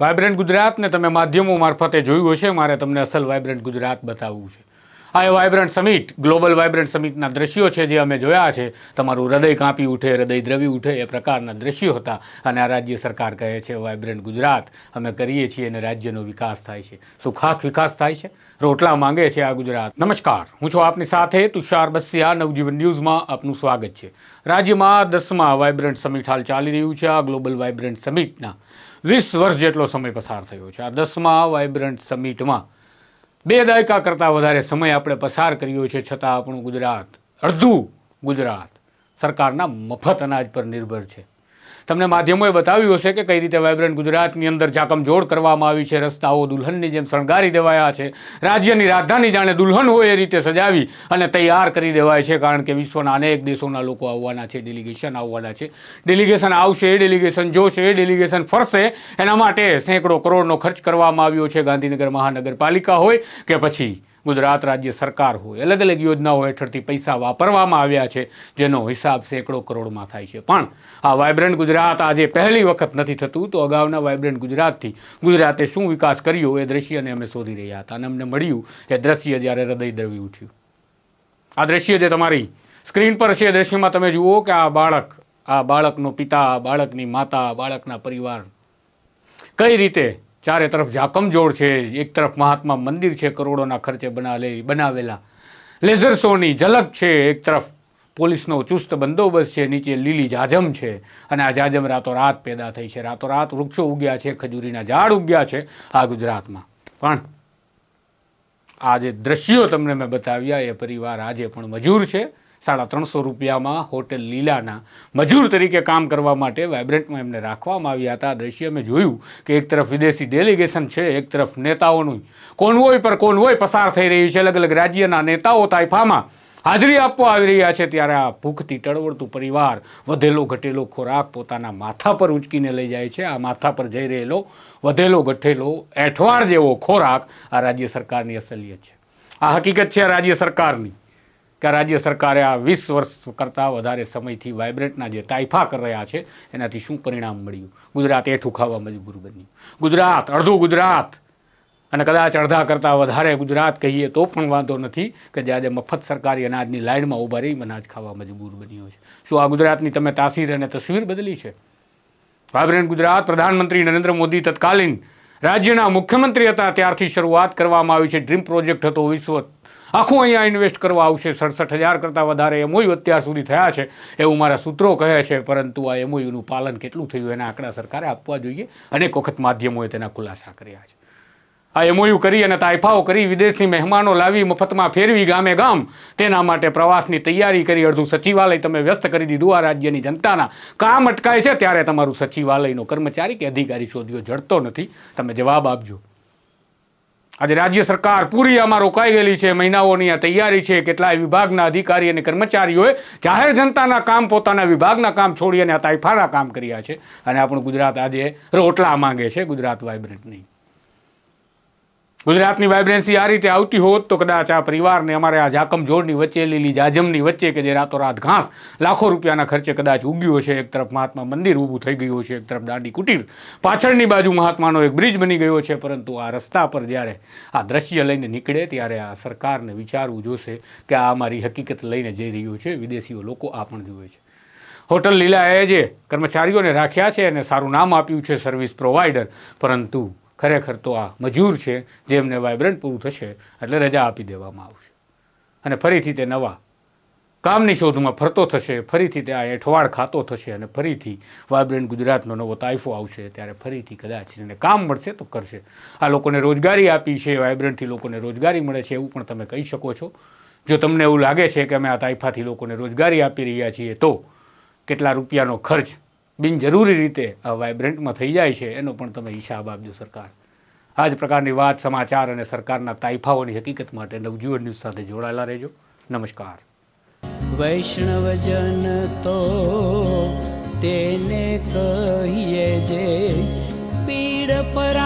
Vibrant ગુજરાતને તમે માધ્યમો મારફતે જોયું હશે મારે તમને અસલ વાયબ્રન્ટ ગુજરાત બતાવવું છે. આ એ વાઇબ્રન્ટ સમિટ ગ્લોબલ વાઇબ્રન્ટ સમિટના દ્રશ્યો છે જે અમે જોયા છે. તમારું હૃદય કાંપી ઉઠે, હૃદય દ્રવી ઉઠે, એ પ્રકારના દ્રશ્યો હતા. અને આ રાજ્ય સરકાર કહે છે વાઇબ્રન્ટ ગુજરાત. અમે કરીએ છીએ અને રાજ્યનો વિકાસ થાય છે. સુખાખ વિકાસ થાય છે. રોટલા માંગે છે આ ગુજરાત. નમસ્કાર. હું છું આપની સાથે તુષાર બસિયા, નવજીવન ન્યૂઝમાં આપનું સ્વાગત છે. રાજ્યમાં દસમા વાઇબ્રન્ટ સમિટ હાલ ચાલી રહ્યું છે. આ ગ્લોબલ વાઇબ્રન્ટ સમિટના વીસ વર્ષ જેટલો સમય પસાર થયો છે. આ દસમા વાઇબ્રન્ટ સમિટમાં બે દાયકા કરતાં વધારે સમય આપણે પસાર કર્યો છે છતાં આપણું ગુજરાત, અડધું ગુજરાત સરકારના મફત અનાજ પર નિર્ભર છે. તમને માધ્યમોએ બતાવ્યું હશે કે કઈ રીતે વાઇબ્રન્ટ ગુજરાતની અંદર જાકમજોડ કરવામાં આવી છે, રસ્તાઓ દુલ્હનની જેમ શણગારી દેવાયા છે, રાજ્યની રાજધાની જાણે દુલ્હન હોય એ રીતે સજાવી અને તૈયાર કરી દેવાય છે, કારણ કે વિશ્વના અનેક દેશોના લોકો આવવાના છે ડેલિગેશન આવવાના છે. ડેલિગેશન આવશે ડેલિગેશન જોશે ડેલિગેશન ફરશે, એના માટે સેંકડો કરોડનો ખર્ચ કરવામાં આવ્યો છે, ગાંધીનગર મહાનગરપાલિકા હોય કે પછી ગુજરાત રાજ્ય સરકાર હોય, અલગ અલગ યોજનાઓ હેઠળથી પૈસા વાપરવામાં આવ્યા છે, જેનો હિસાબ સેંકડો કરોડમાં થાય છે. પણ આ વાઇબ્રન્ટ ગુજરાત આજે પહેલી વખત નથી થતું, તો અગાઉના વાઇબ્રન્ટ ગુજરાતથી ગુજરાતે શું વિકાસ કર્યો એ દ્રશ્યને અમે શોધી રહ્યા હતા અને અમને મળ્યું એ દ્રશ્ય જ્યારે હૃદય દ્રવી ઉઠ્યું. આ દ્રશ્ય જે તમારી સ્ક્રીન પર છે, એ દ્રશ્યમાં તમે જુઓ કે આ બાળક, આ બાળકનો પિતા બાળકની માતા બાળકના પરિવાર કઈ રીતે ચારે તરફ જાકમજોડ છે, એક તરફ મહાત્મા મંદિર છે, કરોડોના ખર્ચે બનાવે બનાવેલા. લેઝર શોની ઝલક છે, એક તરફ પોલીસનો ચુસ્ત બંદોબસ્ત છે, નીચે લીલી જાજમ છે. અને આ જાજમ રાતોરાત પેદા થઈ છે. રાતોરાત વૃક્ષો ઉગ્યા છે, ખજૂરીના ઝાડ ઉગ્યા છે, આ ગુજરાતમાં. પણ આ જે દ્રશ્યો તમને મેં બતાવ્યા, એ પરિવાર આજે પણ મજૂર છે. સાડા ત્રણસો રૂપિયામાં હોટેલ લીલાના મજૂર તરીકે કામ કરવા માટે વાઇબ્રન્ટમાં એમને રાખવામાં આવ્યા હતા. દ્રશ્ય મેં જોયું કે એક તરફ વિદેશી ડેલિગેશન છે, એક તરફ નેતાઓનું. કોનવોય પર કોનવોય પસાર થઈ રહ્યું છે. અલગ અલગ રાજ્યના નેતાઓ તાઇફામાં હાજરી આપવા આવી રહ્યા છે. ત્યારે આ ભૂખથી ટળવળતું પરિવાર વધેલો ઘટેલો ખોરાક પોતાના માથા પર ઉંચકીને લઈ જાય છે. આ માથા પર જઈ રહેલો વધેલો ઘટેલો એઠવાડ જેવો ખોરાક આ રાજ્ય સરકારની અસલિયત છે. આ હકીકત છે રાજ્ય સરકારની. કે રાજ્ય સરકારે આ વીસ વર્ષ કરતાં વધારે સમયથી વાઇબ્રન્ટના જે તાઇફા કરી રહ્યા છે, એનાથી શું પરિણામ મળ્યું? ગુજરાત એઠું ખાવા મજબૂર બન્યું. ગુજરાત, અડધું ગુજરાત. અને કદાચ અડધા કરતાં વધારે ગુજરાત કહીએ તો પણ વાંધો નથી કે જે આજે મફત સરકારી અનાજની લાઇનમાં ઊભા રહી અનાજ ખાવા મજબૂર બન્યો છે. શું આ ગુજરાતની તમે તાસીર અને તસવીર બદલી છે? વાઇબ્રન્ટ ગુજરાત, પ્રધાનમંત્રી નરેન્દ્ર મોદી તત્કાલીન રાજ્યના મુખ્યમંત્રી હતા, ત્યારથી શરૂઆત કરવામાં આવી છે. ડ્રીમ પ્રોજેક્ટ હતો વિશ્વ આખું અહીંયા ઇન્વેસ્ટ કરવા આવશે. સડસઠ હજાર કરતાં વધારે એમઓયુ અત્યાર સુધી થયા છે. એવું મારા સૂત્રો કહે છે, પરંતુ આ એમઓયુનું પાલન કેટલું થયું એના આંકડા સરકારે આપવા જોઈએ. અનેક વખત માધ્યમોએ તેના ખુલાસા કર્યા છે. આ એમઓયુ કરી અને તાઇફાઓ કરી વિદેશની મહેમાનો લાવી, મફતમાં ફેરવી ગામે ગામ, તેના માટે પ્રવાસની તૈયારી કરી, અડધું સચિવાલય તમે વ્યસ્ત કરી દીધું આ રાજ્યની જનતાના. કામ અટકાય છે ત્યારે તમારું સચિવાલયનો કર્મચારી કે અધિકારી શોધ્યો, જડતો નથી. તમે જવાબ આપજો. આજે રાજ્ય સરકાર પૂરી આમાં રોકાઈ ગયેલી છે, મહિનાઓની આ તૈયારી છે, કેટલાય વિભાગના અધિકારી અને કર્મચારીઓએ જાહેર જનતાના કામ પોતાના વિભાગના કામ છોડી અને આ તાઇફાના કામ કર્યા છે. અને આપણું ગુજરાત આજે રોટલા માંગે છે, ગુજરાત વાઇબ્રન્ટ ગુજરાતની વાઇબ્રન્સી આ રીતે આવતી હોત તો કદાચ આ પરિવારને અમારે આ જાકમ જોડની વચ્ચે, લીલી જાજમની વચ્ચે કે જે રાતોરાત ઘાસ લાખો રૂપિયાના ખર્ચે કદાચ ઉગ્યો છે એક તરફ મહાત્મા મંદિર ઊભું થઈ ગયું છે એક તરફ દાંડી કુટીર પાછળની બાજુ મહાત્માનો એક બ્રિજ બની ગયો છે, પરંતુ આ રસ્તા પર જ્યારે આ દ્રશ્ય લઈને નીકળે ત્યારે આ સરકારને વિચારવું જોશે કે આ અમારી હકીકત લઈને જઈ રહ્યું છે, વિદેશીઓ લોકો આ પણ જુએ છે. હોટલ લીલાએ જે કર્મચારીઓને રાખ્યા છે અને સારું નામ આપ્યું છે સર્વિસ પ્રોવાઈડર પરંતુ ખરેખર તો આ મજૂર છે જેમને વાઇબ્રન્ટ પૂરું થશે, એટલે રજા આપી દેવામાં આવશે. અને ફરીથી તે નવા કામની શોધમાં ફરતો થશે, ફરીથી તે આ એઠવાડ ખાતો થશે અને ફરીથી વાઇબ્રન્ટ ગુજરાતનો નવો તાઇફો આવશે, ત્યારે ફરીથી કદાચ એને કામ મળશે તો કરશે. આ લોકોને રોજગારી આપી છે વાઇબ્રન્ટથી લોકોને રોજગારી મળે છે, એવું પણ તમે કહી શકો છો. જો તમને એવું લાગે છે કે અમે આ તાઇફાથી લોકોને રોજગારી આપી રહ્યા છીએ, તો કેટલા રૂપિયાનો ખર્ચ બિનજરૂરી રીતે વાઇબ્રન્ટમાં થઈ જાય છે, એનો પણ તમે હિસાબ આપજો સરકાર. આ જ પ્રકારની વાત સમાચાર અને સરકારના તાઇફાઓની હકીકત માટે નવજીવન ન્યૂઝ સાથે જોડાયેલા રહેજો. નમસ્કાર. વૈષ્ણવજન તો તેને કહીએ જે પીડ પરાઈ